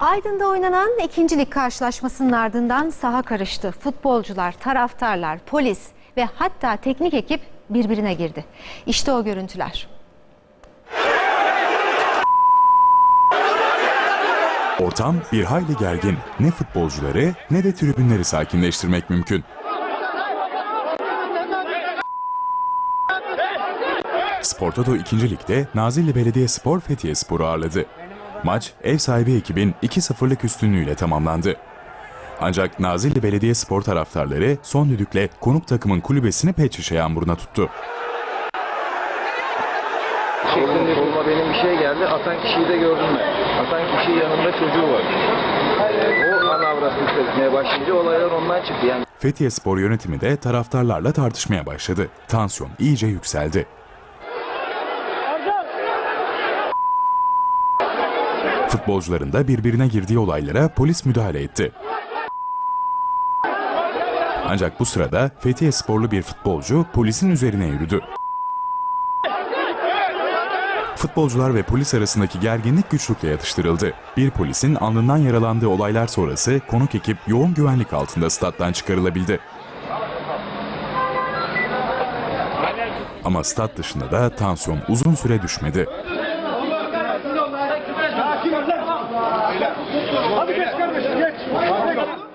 Aydın'da oynanan ikinci lig karşılaşmasının ardından saha karıştı. Futbolcular, taraftarlar, polis ve hatta teknik ekip birbirine girdi. İşte o görüntüler. Ortam bir hayli gergin. Ne futbolcuları ne de tribünleri sakinleştirmek mümkün. Sportoto 2. Lig'de Nazilli Belediye Spor Fethiye Spor'u ağırladı. Maç ev sahibi ekibin 2-0'lık üstünlüğüyle tamamlandı. Ancak Nazilli Belediye Spor taraftarları son düdükle konuk takımın kulübesini pet şişe yağmuruna tuttu. Şeklinde koluma benim bir şey geldi. Atan kişiyi de gördüm ben. Atan kişi yanında çocuğu var. O ana avrat hissetmeye başlayınca olaylar ondan çıktı. Yani Fethiye Spor yönetimi de taraftarlarla tartışmaya başladı. Tansiyon iyice yükseldi. Futbolcuların da birbirine girdiği olaylara polis müdahale etti. Ancak bu sırada Fethiye sporlu bir futbolcu polisin üzerine yürüdü. Futbolcular ve polis arasındaki gerginlik güçlükle yatıştırıldı. Bir polisin alnından yaralandığı olaylar sonrası konuk ekip yoğun güvenlik altında stat'tan çıkarılabildi. Ama stat dışında da tansiyon uzun süre düşmedi. Hadi geç kardeşim geç. geç.